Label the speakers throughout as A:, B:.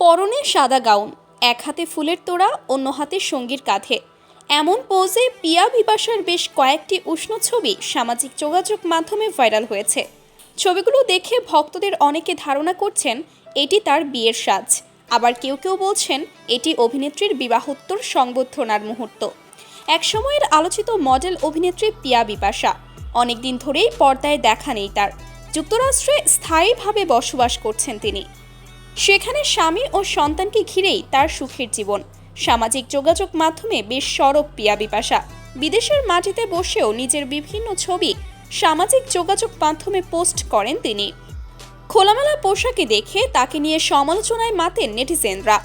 A: পরনে সাদা গাউন, এক হাতে ফুলের তোড়া, অন্য হাতে সঙ্গীর কাঁধে। এমন পোজে পিয়া বিপাশার বেশ কয়েকটি উষ্ণ ছবি সামাজিক যোগাযোগ মাধ্যমে ভাইরাল হয়েছে। ছবিগুলো দেখে ভক্তদের অনেকে ধারণা করছেন, এটি তার বিয়ের সাজ। আবার কেউ কেউ বলছেন, এটি অভিনেত্রীর বিবাহোত্তর সংবর্ধনার মুহূর্ত। এক সময়ের আলোচিত মডেল অভিনেত্রী পিয়া বিপাশা। অনেকদিন ধরেই পর্দায় দেখা নেই তার। যুক্তরাষ্ট্রে স্থায়ীভাবে বসবাস করছেন তিনি। সেখানে স্বামী ও সন্তানকে ঘিরেই তার সুখের জীবন। সামাজিক যোগাযোগ মাধ্যমে বেশ সরব পিয়া বিপাশা। বিদেশের মাটিতে বসেও নিজের বিভিন্ন ছবি সামাজিক যোগাযোগ মাধ্যমে পোস্ট করেন তিনি। খোলামেলা পোশাকে দেখে তাকে নিয়ে সমালোচনায় মাতেন নেটিজেনরা।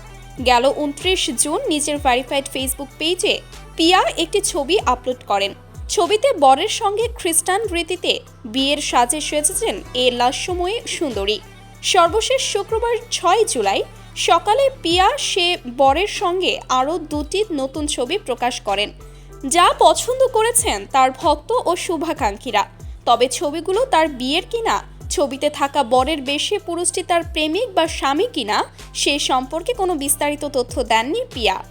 A: গেল উনত্রিশ জুন নিজের ভেরিফাইড ফেসবুক পেজে পিয়া একটি ছবি আপলোড করেন। ছবিতে বরের সঙ্গে খ্রিস্টান রীতিতে বিয়ের সাজে সেজেছেন এ লাস্যময়ী সুন্দরী। সর্বশেষ শুক্রবার ছয় জুলাই সকালে পিয়া সে বরের সঙ্গে আরও দুটি নতুন ছবি প্রকাশ করেন। যা পছন্দ করেছেন তার ভক্ত ও শুভাকাঙ্ক্ষীরা। তবে ছবিগুলো তার বিয়ের কিনা, ছবিতে থাকা বরের বেশে পুরুষটি তার প্রেমিক বা স্বামী কিনা, সে সম্পর্কে কোনো বিস্তারিত তথ্য দেননি পিয়া।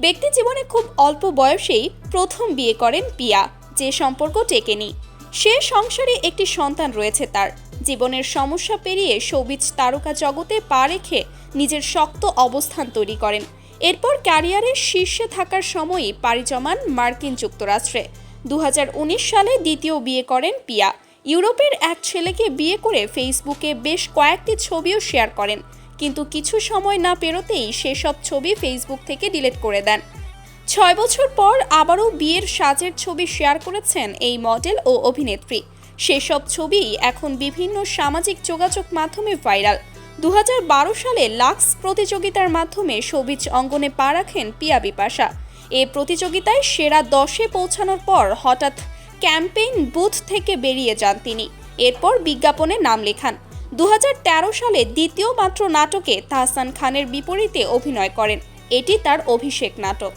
A: ব্যক্তি জীবনে খুব অল্প বয়সেই প্রথম বিয়ে করেন পিয়া, যে সম্পর্ক টেকেনি। সে সংসারে একটি সন্তান রয়েছে তার। জীবনের সমস্যা পেরিয়ে সৌবিজ তারকা জগতে পা রেখে নিজের শক্ত অবস্থান তৈরি করেন। এরপর ক্যারিয়ারের শীর্ষে থাকার সময়ই পাড়ি জমান মার্কিন যুক্তরাষ্ট্রে। দু হাজার উনিশ সালে দ্বিতীয় বিয়ে করেন পিয়া। ইউরোপের এক ছেলেকে বিয়ে করে ফেসবুকে বেশ কয়েকটি ছবিও শেয়ার করেন, কিন্তু কিছু সময় না পেরোতেই সেসব ছবি ফেসবুক থেকে ডিলিট করে দেন। ছয় বছর পর আবারও বিয়ের সাজের ছবি শেয়ার করেছেন এই মডেল ও অভিনেত্রী। সেসব ছবি এখন বিভিন্ন সামাজিক যোগাযোগ মাধ্যমে ভাইরাল। দু হাজার বারো সালে লাক্স প্রতিযোগিতার মাধ্যমে সবিজ অঙ্গনে পা রাখেন পিয়া বিপাশা। এ প্রতিযোগিতায় সেরা দশে পৌঁছানোর পর হঠাৎ ক্যাম্পেইন বুথ থেকে বেরিয়ে যান তিনি। এরপর বিজ্ঞাপনে নাম লেখান। দু হাজার তেরো সালে দ্বিতীয় মাত্র নাটকে তাহসান খানের বিপরীতে অভিনয় করেন। এটি তার অভিষেক নাটক।